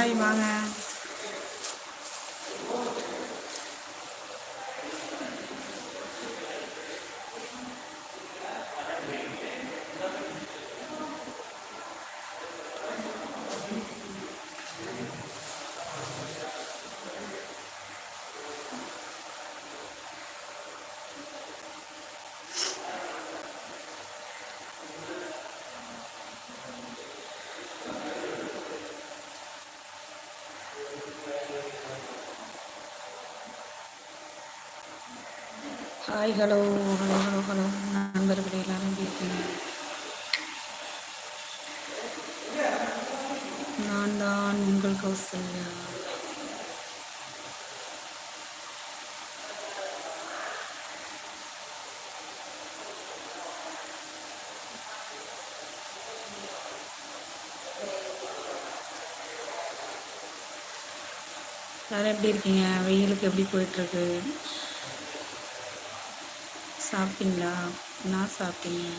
Hi madam hi வாங்க hi hello hello hello hello நண்பர்களே எல்லாரும் எப்படி இருக்கீங்க? நான் தான் உங்கள் கௌசல்யா. எல்லாரும் எப்படி இருக்கீங்க? வெயிலுக்கு எப்படி போயிட்டுருக்கு? சாப்பிட்டீங்களா? நான் சாப்பிட்டேன்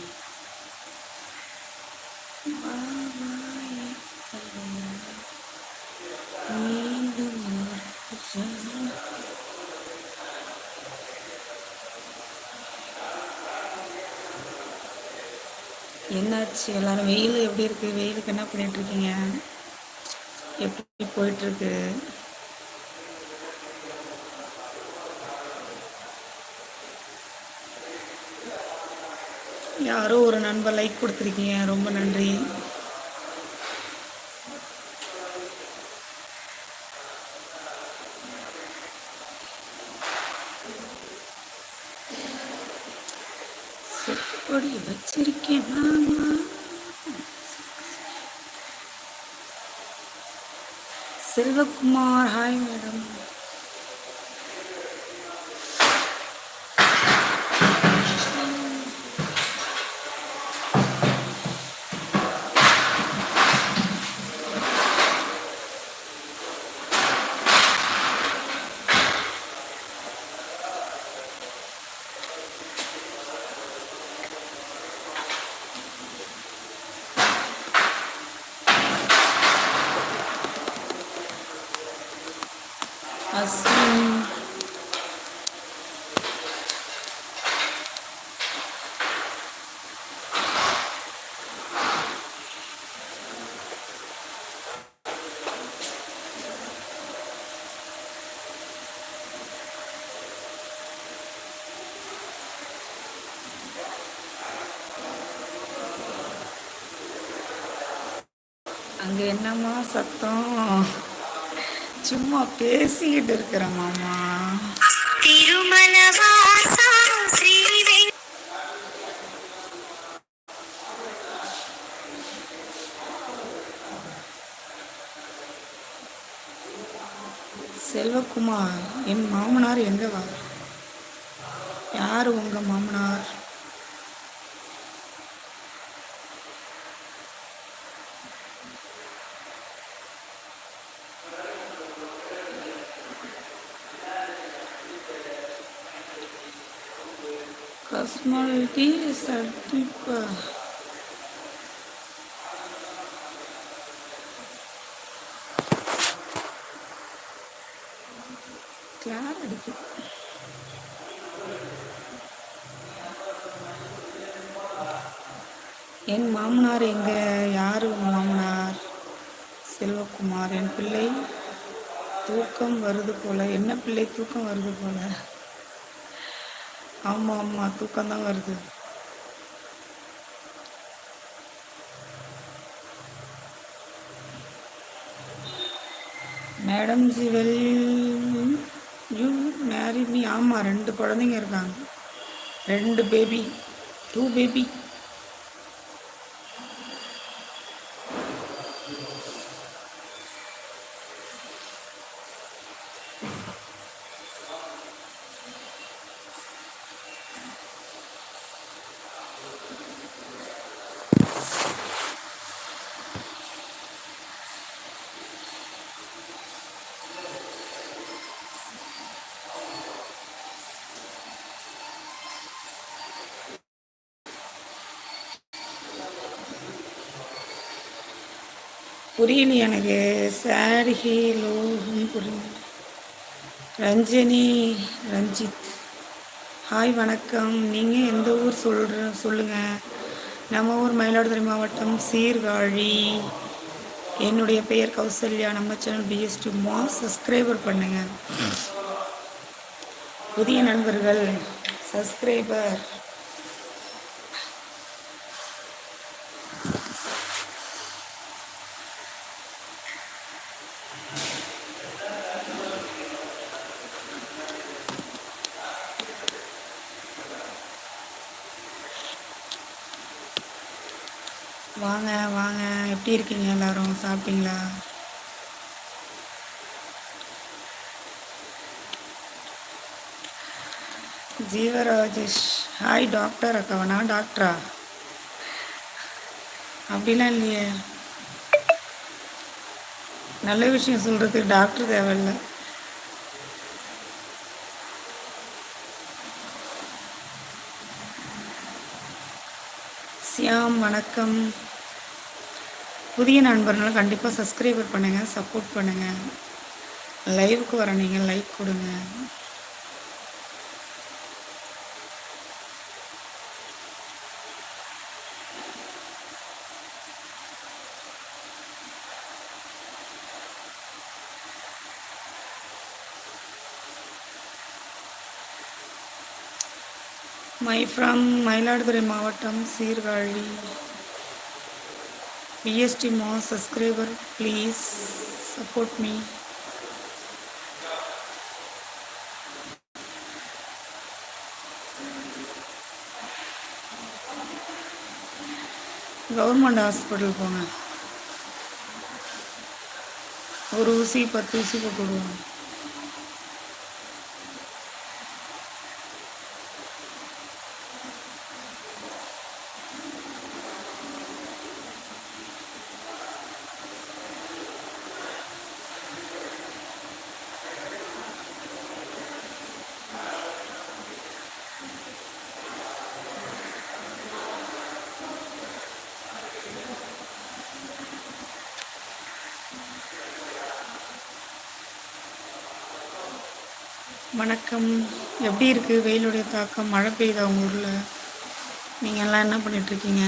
மீண்டும் என்னாச்சு? எல்லாரும் வெயில் எப்படி இருக்கு? வெயிலுக்கு என்ன பண்ணிட்டு இருக்கீங்க? எப்படி போயிட்டு யாரோ ஒரு நண்பர் லைக் கொடுத்துருக்கீங்க. ரொம்ப நன்றி. செட்டுப்படி வச்சிருக்கேன் செல்வகுமார் ஹாய் மேடம் அஸ்வின் இங்கே என்னம்மா சத்தம்? சும்மா பேசிக்கிட்டு இருக்கிறோமாம்மா செல்வகுமார் என் மாமனார் எங்க வா? யார் உங்க மாமனார்? கஸ்மாலிட்டி சர்டிப்பா கிளார் அடிக்கும் என் மாமனார் எங்க? யாரு மாமனார்? செல்வகுமார் என் பிள்ளை தூக்கம் வருது போல. என்ன பிள்ளை தூக்கம் வருது போல? ஆமாம் ஆமாம் தூக்கம் தான் வருது. Madam ji will you marry me ஆமாம் ரெண்டு குழந்தைங்க இருக்காங்க. ரெண்டு பேபி டூ பேபி புரியல எனக்கு. சாடிகி லோகம் புரியல. ரஞ்சனி ரஞ்சித். ஹாய் வணக்கம். நீங்கள் எந்த ஊர் சொல்கிற சொல்லுங்கள் நம்ம ஊர் மயிலாடுதுறை மாவட்டம் சீர்காழி. என்னுடைய பெயர் கௌசல்யா. நம்ம சேனல் பிஎஸ்டி மா சப்ஸ்கிரைபர் பண்ணுங்கள் புதிய நண்பர்கள் சப்ஸ்கிரைபர் வாங்க வாங்க எப்படி இருக்கீங்க எல்லாரும்? சாப்பிட்டீங்களா? ஜீவராஜேஷ். ஹாய் டாக்டர் அக்காவா நான் டாக்டரா அப்படிலாம் இல்லையே. நல்ல விஷயம் சொல்கிறதுக்கு டாக்டர் தேவையில்லை. சியாம் வணக்கம். புதிய நண்பர்களும் கண்டிப்பாக சப்ஸ்கிரைபர் பண்ணுங்கள் சப்போர்ட் பண்ணுங்கள் லைவுக்கு வர நீங்கள் லைக் கொடுங்க. மை ஃப்ரம் மயிலாடுதுறை மாவட்டம் சீர்காழி. பிஎஸ்டி மா subscriber please support me government hospital போங்க. ஒரு ஊசி பத்து ஊசி போட்டு விடுவாங்க வணக்கம் எப்படி இருக்குது வெயிலுடைய தாக்கம் மழை பெய்யுதா உங்கள் ஊரில்? நீங்கள் எல்லாம் என்ன பண்ணிகிட்ருக்கீங்க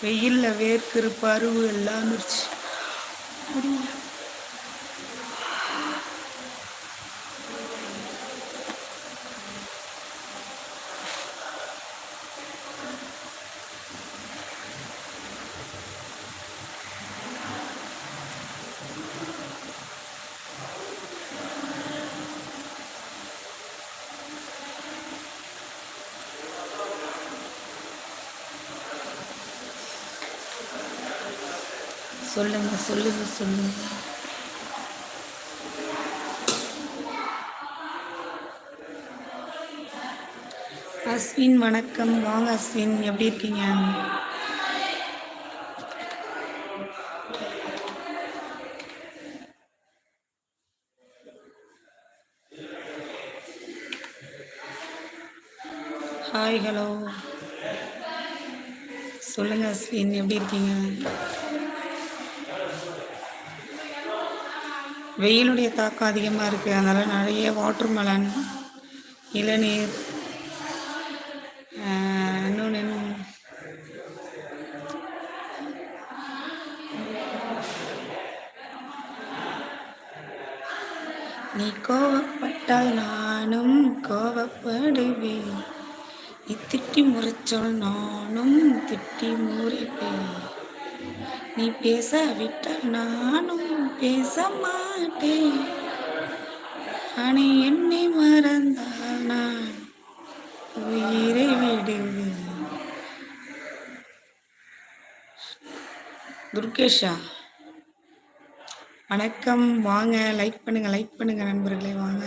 வெயிலில் வேர்க்கிற பருவு எல்லாம் வந்துருச்சு முடியல சொல்லுங்க சொல்லுங்க. அஸ்வின் வணக்கம். வாங்க அஸ்வின். எப்படி இருக்கீங்க? ஹாய் ஹலோ சொல்லுங்க அஸ்வின். எப்படி இருக்கீங்க? வெயிலுடைய தாக்கம் அதிகமாக இருக்குது அதனால் நிறைய வாட்டர் மெலன் இளநீர் இன்னொன்று நீ கோவப்பட்டால் நானும் கோவப்படுவேன். நீ திட்டி முறைச்சால் மாட்டேன் அணை என்னை மறந்தால் நான் உயிரை விடுவேன் துர்கேஷா வணக்கம். வாங்க லைக் பண்ணுங்க லைக் பண்ணுங்க நண்பர்களே வாங்க.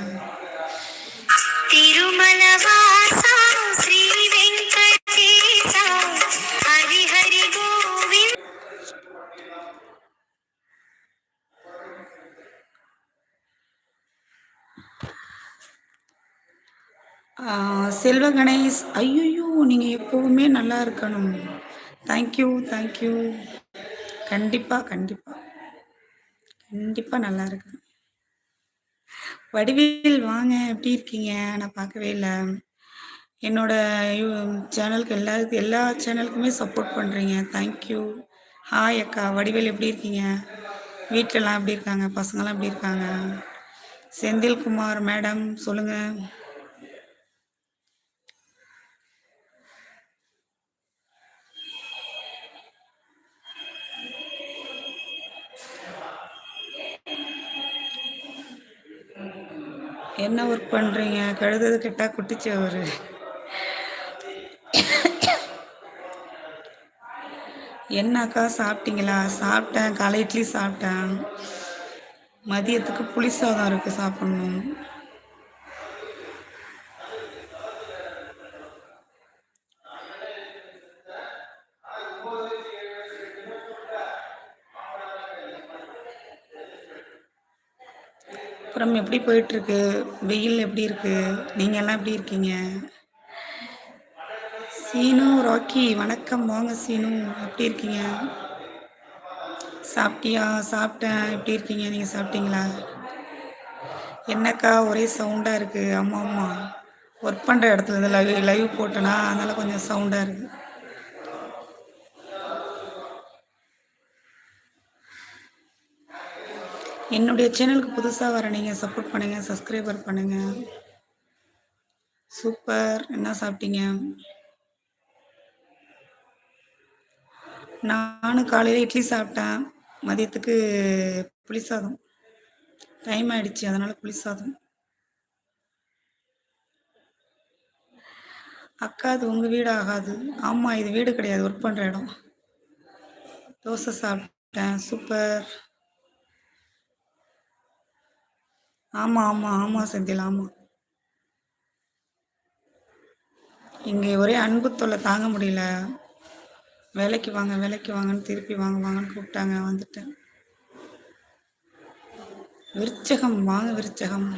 செல்வ கணேஷ் ஐயோ நீங்கள் எப்போவுமே நல்லா இருக்கணும். தேங்க்யூ தேங்க்யூ கண்டிப்பாக கண்டிப்பாக கண்டிப்பாக நல்லா இருக்கணும். வடிவேல் வாங்க. எப்படி இருக்கீங்க? நான் பார்க்கவே இல்லை. என்னோட சேனலுக்கு எல்லா எல்லா சேனலுக்குமே சப்போர்ட் பண்ணுறீங்க தேங்க்யூ ஹாய் அக்கா. வடிவேல் எப்படி இருக்கீங்க? வீட்டிலலாம் எப்படி இருக்காங்க? பசங்களாம் எப்படி இருக்காங்க? செந்தில்குமார் மேடம் சொல்லுங்கள் என்ன ஒர்க் பண்ணுறீங்க கழுதது கெட்டா குட்டிச்சவர் என்னக்கா சாப்பிட்டீங்களா? சாப்பிட்டேன். காலை இட்லி சாப்பிட்டேன். மதியத்துக்கு புளி சாதம் இருக்குது சாப்பிட்ணும். அப்புறம் எப்படி போயிட்டுருக்கு? வெயில் எப்படி இருக்குது நீங்கள் எல்லாம் எப்படி இருக்கீங்க? சீனு ராக்கி வணக்கம். வாங்க சீனு எப்படி இருக்கீங்க? சாப்பிட்டியா? சாப்பிட்டேன். எப்படி இருக்கீங்க? நீங்கள் சாப்பிட்டீங்களா? என்னக்கா ஒரே சவுண்டாக இருக்குது ஆமாம் ஆமாம் ஒர்க் பண்ணுற இடத்துல இருந்து லைவ் லைவ் போட்டேனா அதனால் கொஞ்சம் சவுண்டாக இருக்குது என்னுடைய சேனலுக்கு புதுசாக வர நீங்கள் சப்போர்ட் பண்ணுங்கள் சப்ஸ்கிரைபர் பண்ணுங்கள் சூப்பர். என்ன சாப்பிட்டீங்க? நானும் காலையில் இட்லி சாப்பிட்டேன். மதியத்துக்கு புளிசாதம் டைம் ஆயிடுச்சு அதனால் புளிசாதம் அக்கா அது உங்கள் வீடு ஆகாது. ஆமாம் இது வீடு கிடையாது ஒர்க் பண்ணுற இடம். தோசை சாப்பிட்டேன். சூப்பர். ஆமாம் ஆமாம் ஆமாம் செந்தில் ஆமாம் இங்கே ஒரே அன்பு தொல்லை தாங்க முடியல. வேலைக்கு வாங்க வேலைக்கு வாங்கன்னு திருப்பி வாங்க வாங்கன்னு கூப்பிட்டாங்க வந்துட்டேன். விருச்சகம் வாங்க விருச்சகம்.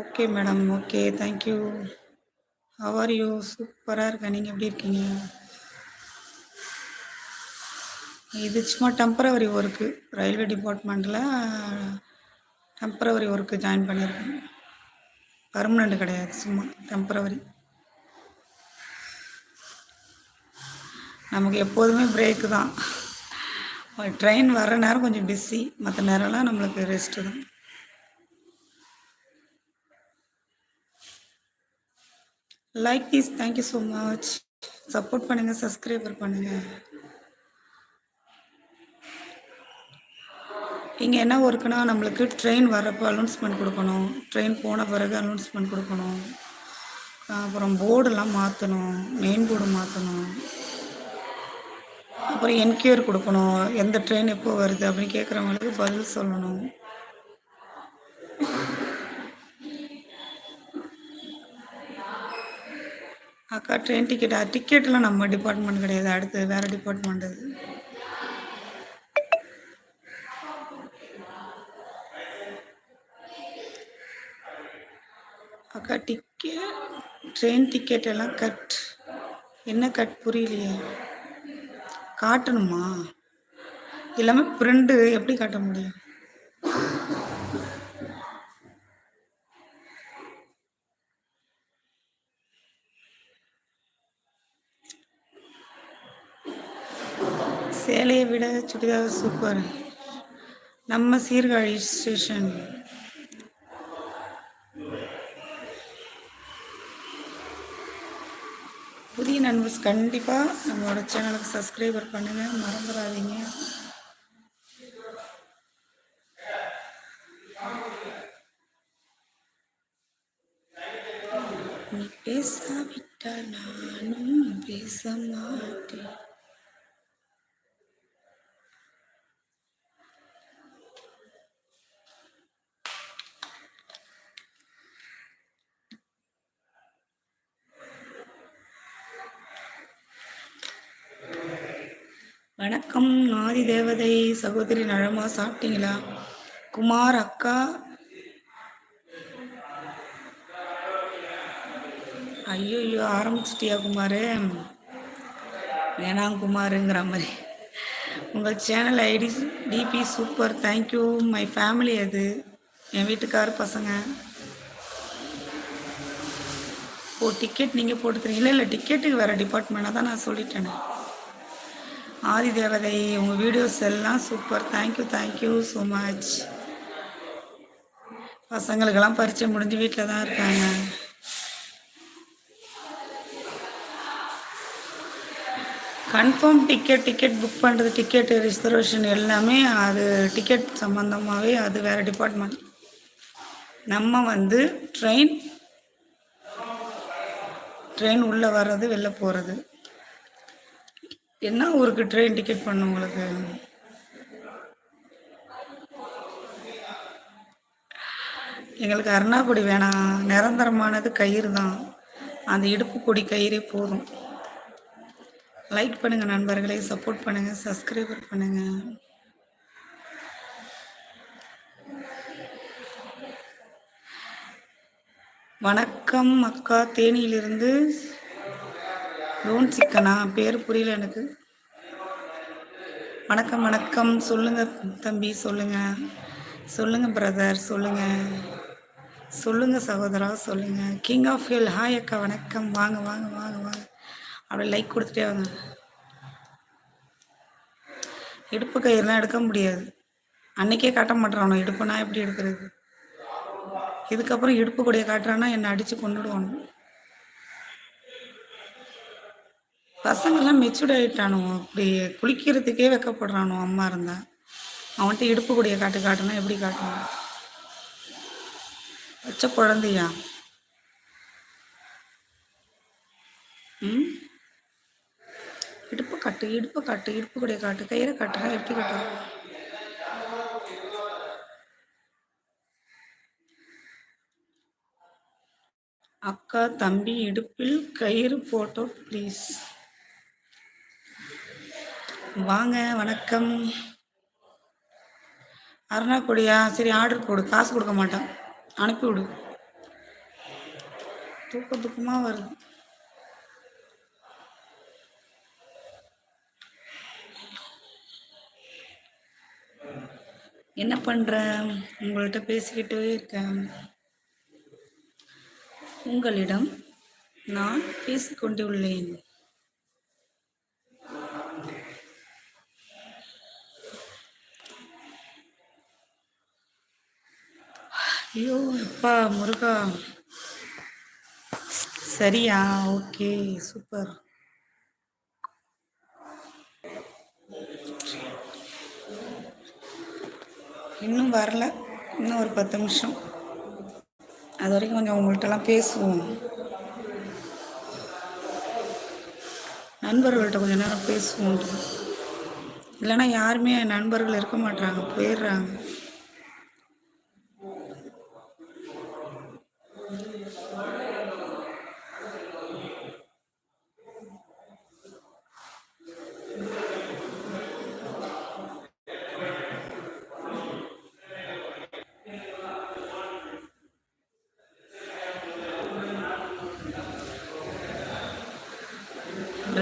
Okay madam okay thank you how are you சூப்பராக இருக்கேன். நீங்கள் எப்படி இருக்கீங்க? இது சும்மா டெம்பரவரி ஒர்க்கு ரயில்வே டிபார்ட்மெண்ட்டில் டெம்பரவரி ஒர்க்கு ஜாயின் பண்ணியிருக்கேன் பர்மனெண்ட் கிடையாது சும்மா டெம்பரவரி நமக்கு எப்போதுமே பிரேக்கு தான். ட்ரெயின் வர நேரம் கொஞ்சம் பிஸி மற்ற நேரம்லாம் நம்மளுக்கு ரெஸ்ட்டு தான். Like this thank you so much support பண்ணுங்கள் சப்ஸ்கிரைபர் பண்ணுங்கள் இங்கே என்ன ஒர்க்குனா நம்மளுக்கு ட்ரெயின் வரப்போ அனௌன்ஸ்மெண்ட் கொடுக்கணும். ட்ரெயின் போன பிறகு அனௌன்ஸ்மெண்ட் கொடுக்கணும். அப்புறம் போர்டெல்லாம் மாற்றணும் மெயின் போர்டு மாற்றணும் அப்புறம் என்கொயர் கொடுக்கணும். எந்த ட்ரெயின் எப்போ வருது அப்படின்னு கேட்குறவங்களுக்கு பதில் சொல்லணும். அக்கா ட்ரெயின் டிக்கெட் டிக்கெட்லாம் நம்ம டிபார்ட்மெண்ட் கிடையாது. அடுத்து வேறு டிபார்ட்மெண்ட் அது. அக்கா டிக்கெட் ட்ரெயின் டிக்கெட் எல்லாம் கட் என்ன கட் புரியலையே. காட்டணுமா? எல்லாமே பிரிண்டு எப்படி காட்ட முடியும்? சேலையை விட சுடிதார் சூப்பர் நம்ம சீர்காழி ஸ்டேஷன் புதிய நண்பர்ஸ் கண்டிப்பாக நம்மளோட சேனலுக்கு சப்ஸ்கிரைபர் பண்ணுங்கள் மறந்துடாதீங்க நீ பேசாவிட்டால் நானும் பேச மாட்டேன் வணக்கம் ஆதி தேவதை சகோதரி நலமா சாப்பிட்டீங்களா? குமார் அக்கா. ஐயோ ஆரம்பிச்சிட்டியா குமார்? வேணாம் குமாருங்கிற மாதிரி. உங்கள் channel ID DP super. Thank you my family அது. என் வீட்டுக்கார பசங்க. ஓ டிக்கெட் நீங்கள் போட்டுக்கிறீங்க. இல்லை இல்லை டிக்கெட்டுக்கு வேறு டிபார்ட்மெண்ட்டாக தான் நான் சொல்லிட்டேனே. ஆதி தேவதை உங்கள் வீடியோஸ் எல்லாம் super thank you thank you so much பசங்களுக்கெல்லாம் பரிச்சை முடிஞ்சு வீட்டில் தான் இருக்காங்க. கன்ஃபார்ம் டிக்கெட் டிக்கெட் புக் பண்ணுறது டிக்கெட் ரிசர்வேஷன் எல்லாமே அது டிக்கெட் சம்மந்தமாகவே அது வேறு டிபார்ட்மெண்ட் நம்ம வந்து ட்ரெயின் ட்ரெயின் உள்ளே வர்றது வெளில போகிறது என்ன ஊருக்கு ட்ரெயின் டிக்கெட் பண்ணும் உங்களுக்கு? எங்களுக்கு அருணாக்குடி வேணாம். நிரந்தரமானது கயிறு தான். அந்த இடுப்பு கொடி கயிறே போதும். லைக் பண்ணுங்கள் நண்பர்களே சப்போர்ட் பண்ணுங்கள் சப்ஸ்கிரைபர் பண்ணுங்கள் வணக்கம் அக்கா. தேனியிலிருந்து லோன் சிக்கனா? பேர் புரியல எனக்கு. வணக்கம் வணக்கம். சொல்லுங்க தம்பி சொல்லுங்க. சொல்லுங்க பிரதர் சொல்லுங்க. சொல்லுங்க சகோதரா சொல்லுங்க. கிங் ஆஃப் ஹில் ஹாய் அக்கா வணக்கம். வாங்க வாங்க வாங்க வாங்க. அப்படியே லைக் கொடுத்துட்டே வாங்க. இடுப்பு கயிறுலாம் எடுக்க முடியாது. அன்னைக்கே காட்ட மாட்டானோ இடுப்புனா எப்படி எடுக்கிறது? இதுக்கப்புறம் இடுப்பு கொடியை காட்டுறான்னா என்னை அடித்து கொண்டுடுவானு பசங்கள்லாம் மெச்சூர்ட் ஆகிட்டானோ அப்படி குளிக்கிறதுக்கே வெக்கப்படுறானோ அம்மா இருந்தா. அவன்கிட்ட இடுப்பு கூடிய காட்டு காட்டுனா எப்படி காட்டணும்? வச்ச குழந்தையா? ம்? இடுப்பு காட்டு இடுப்பு காட்டு இடுப்பு கூடிய காட்டு கயிறை காட்டுனா எப்படி காட்டுவான் அக்கா தம்பி இடுப்பில் கயிறு போட்டோ ப்ளீஸ் வாங்க வணக்கம். அருணாக்குடியா சரி ஆர்டர் போடு. காசு கொடுக்க மாட்டேன். அனுப்பிவிடு தூக்க தூக்கமாக வருது. என்ன பண்ணுற உங்கள்கிட்ட பேசிக்கிட்டே இருக்கேன். உங்களிடம் நான் பேசிக்கொண்டுள்ளேன் ஐயோ அப்பா முருகா. சரியா? Okay super. இன்னும் வரல. இன்னும் ஒரு பத்து நிமிஷம். அது வரைக்கும் கொஞ்சம் உங்கள்கிட்டலாம் பேசுவோம். நண்பர்கள்ட்ட கொஞ்ச நேரம் பேசுவோம். இல்லைன்னா யாருமே நண்பர்கள் இருக்க மாட்டாங்க போயிடுறாங்க.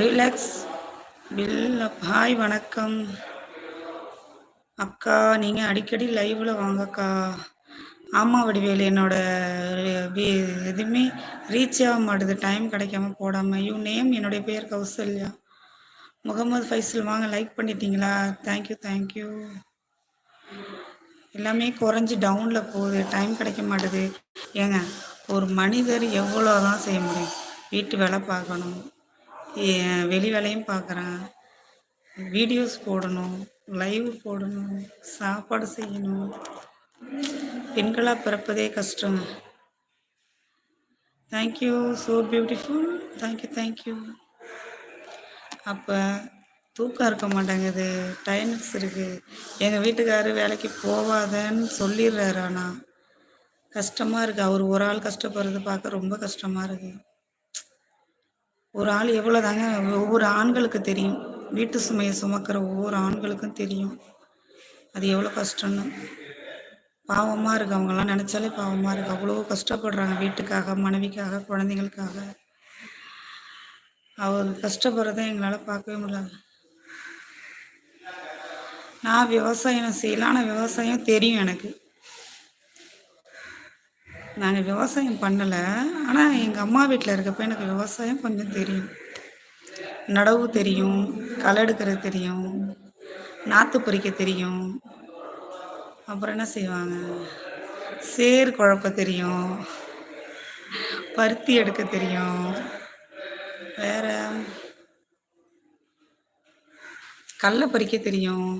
ரிலாக்ஸ் பில் ஹாய் வணக்கம். அக்கா நீங்கள் அடிக்கடி லைவில் வாங்கக்கா ஆமாம் வடிவேலு என்னோட எதுவுமே ரீச் ஆக மாட்டுது. டைம் கிடைக்காம போடாமல் யூ நேம் என்னுடைய பேர் கௌசல்யா. முகமது ஃபைசல் வாங்க லைக் பண்ணிட்டீங்களா? தேங்க்யூ தேங்க்யூ எல்லாமே குறைஞ்சி டவுனில் போகுது. டைம் கிடைக்க மாட்டுது. ஏங்க ஒரு மனிதர் எவ்வளோ தான் செய்ய முடியும்? வீட்டு வேலை பார்க்கணும். வெளி வேலையும் பார்க்குறேன் வீடியோஸ் போடணும் லைவ் போடணும் சாப்பாடு செய்யணும். பெண்களாக பிறப்பதே கஷ்டம். Thank you so beautiful thank you thank you அப்போ தூக்கம் இருக்க மாட்டேங்குது. டைம்ஸ் இருக்குது எங்கள் வீட்டுக்காரர் வேலைக்கு போவாதன்னு சொல்லிடுறாரு ஆனால் கஷ்டமாக இருக்குது அவர் ஒரு ஆள் கஷ்டப்படுறது பார்க்க ரொம்ப கஷ்டமாக இருக்குது ஒரு ஆள் எவ்வளோ தாங்க ஒவ்வொரு ஆண்களுக்கு தெரியும். வீட்டு சுமையை சுமக்கிற ஒவ்வொரு ஆண்களுக்கும் தெரியும். அது எவ்வளோ கஷ்டம்னு. பாவமாக இருக்குது அவங்கெல்லாம் நினச்சாலே பாவமாக இருக்குது அவ்வளோ கஷ்டப்படுறாங்க வீட்டுக்காக மனைவிக்காக குழந்தைங்களுக்காக அவங்க கஷ்டப்படுறத எங்களால் பார்க்கவே முடியாது நான் விவசாயம் செய்யலாம் ஆனால் விவசாயம் தெரியும் எனக்கு. நாங்கள் விவசாயம் பண்ணலை. ஆனால் எங்கள் அம்மா வீட்டில் இருக்கப்ப எனக்கு விவசாயம் கொஞ்சம் தெரியும். நடவு தெரியும் களை எடுக்கிறது தெரியும் நாற்று பறிக்க தெரியும். அப்புறம் என்ன செய்வாங்க? சேர் குழப்ப தெரியும் பருத்தி எடுக்க தெரியும் வேற கடல பறிக்க தெரியும்.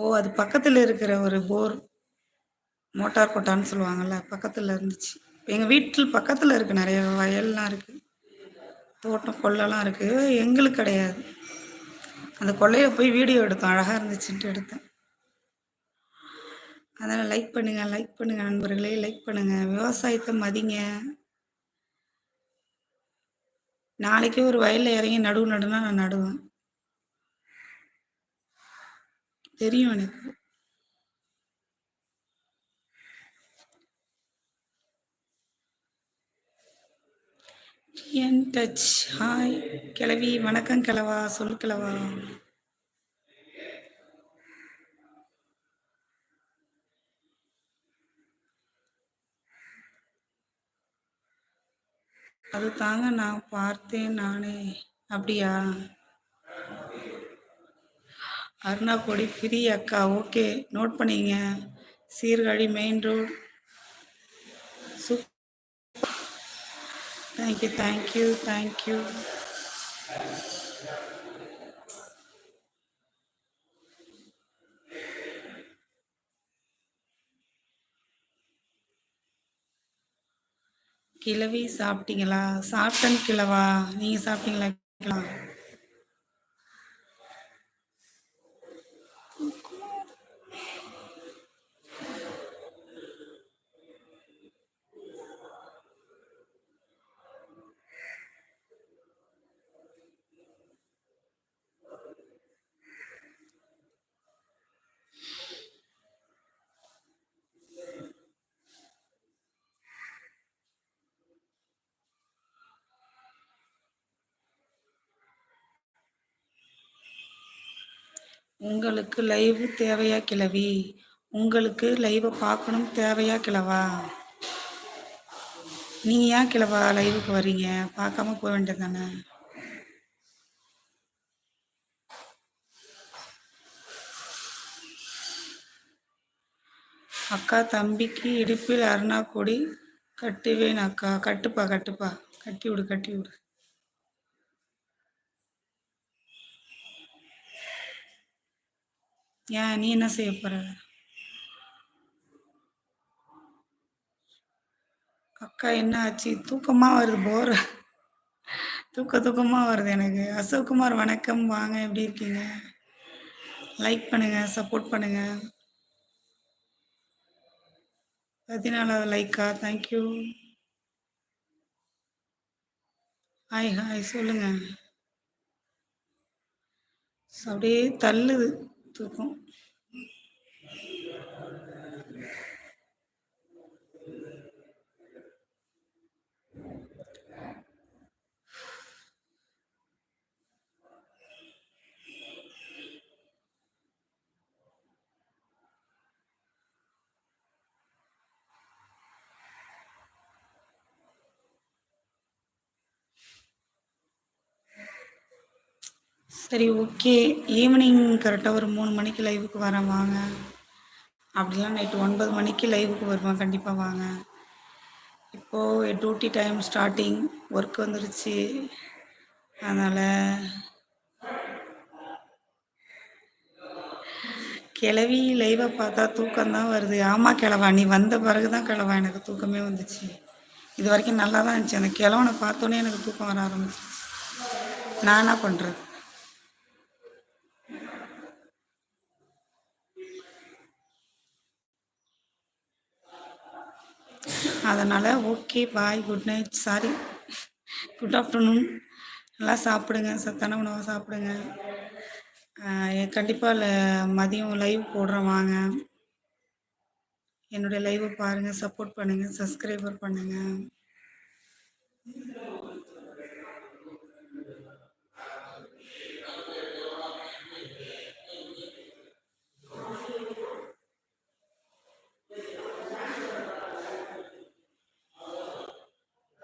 ஓ அது பக்கத்தில் இருக்கிற ஒரு போர் மோட்டார் கொட்டான்னு சொல்லுவாங்கள்ல பக்கத்தில் இருந்துச்சு. எங்கள் வீட்டில் பக்கத்தில் இருக்குது நிறைய வயல்லாம் இருக்குது தோட்டம் கொல்லைலாம் இருக்குது எங்களுக்கு கிடையாது. அந்த கொள்ளையை போய் வீடியோ எடுத்தோம் அழகாக இருந்துச்சுன்ட்டு எடுத்தேன். அதனால் லைக் பண்ணுங்கள் லைக் பண்ணுங்கள் நண்பர்களே லைக் பண்ணுங்கள் விவசாயத்தை மதிங்க. நாளைக்கே ஒரு வயலில் இறங்கி நடுவு நடுனா நான் நடுவேன். தெரியும் எனக்கு. என் டச் ஹாய் கிளவி வணக்கம் கிழவா சொல் கிழவா. அது தாங்க நான் பார்த்தேன் நானே. அப்படியா? அருணா கொடி ஃப்ரீ அக்கா. ஓகே நோட் பண்ணிங்க. Sirkazhi main road. Soup thank you thank you thank you கிழவி சாப்பிட்டீங்களா? சாப்பிட்டேன் கிழவா. நீங்கள் சாப்பிட்டீங்களா கிழவா? உங்களுக்கு லைவ் தேவையா கிழவி? உங்களுக்கு லைவை பார்க்கணும் தேவையா கிளவா நீங்க ஏன் கிழவா லைவுக்கு வர்றீங்க? பார்க்காம போக வேண்டியது தானே? அக்கா தம்பிக்கு இடுப்பில் அருணா கொடி கட்டுவேன் அக்கா. கட்டுப்பா கட்டுப்பா. கட்டி விடு கட்டி விடு ஏன் நீ என்ன செய்ய போற? அக்கா என்ன ஆச்சு? தூக்கமா வருது போர் தூக்க தூக்கமா வருது எனக்கு. அசோக்குமார் வணக்கம். வாங்க எப்படி இருக்கீங்க? லைக் பண்ணுங்க சப்போர்ட் பண்ணுங்க. பதினாலாவது லைக்கா தேங்க்யூ ஹாய் ஹாய் சொல்லுங்க. அப்படியே தள்ளுது. தூக்கம் சரி ஓகே. ஈவினிங் கரெக்டாக ஒரு மூணு மணிக்கு லைவுக்கு வரேன் வாங்க. அப்படிலாம் நைட்டு ஒன்பது மணிக்கு லைவுக்கு வருவேன் கண்டிப்பாக வாங்க. இப்போது டியூட்டி டைம் ஸ்டார்டிங் ஒர்க் வந்துருச்சு. அதனால் கிளவி லைவாக பார்த்தா தூக்கம்தான் வருது. ஆமாம் கிழவா நீ வந்த பிறகு தான் கிழவா எனக்கு தூக்கமே வந்துச்சு. இது வரைக்கும் நல்லா தான் இருந்துச்சு. அந்த கிழவனை பார்த்தோன்னே எனக்கு தூக்கம் வர ஆரம்பிச்சிச்சு நான் என்ன பண்ணுறது அதனால் okay bye good night sorry good afternoon நல்லா சாப்பிடுங்க. சத்தான உணவாக சாப்பிடுங்க. கண்டிப்பாக மதியம் லைவ் போடுறேன். வாங்க. என்னுடைய லைவை பாருங்கள் சப்போர்ட் பண்ணுங்கள் சப்ஸ்கிரைபர் பண்ணுங்கள்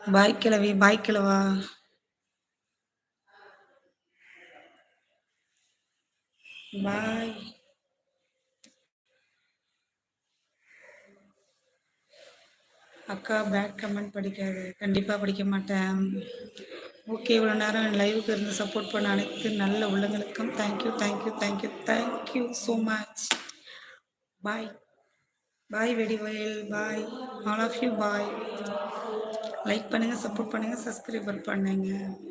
பாய் கிழவி பாய் கிழவா பாய் அக்கா பேட் கமெண்ட் படிக்காது. கண்டிப்பாக படிக்க மாட்டேன். ஓகே இவ்வளோ நேரம் லைவுக்கு இருந்து சப்போர்ட் பண்ண அனைத்து நல்ல உள்ளங்களுக்கும் thank you thank you thank you thank you so much bye bye Vadivel bye all of you bye like பண்ணுங்கள் சப்போர்ட் பண்ணுங்கள் சப்ஸ்கிரைபர் பண்ணுங்கள்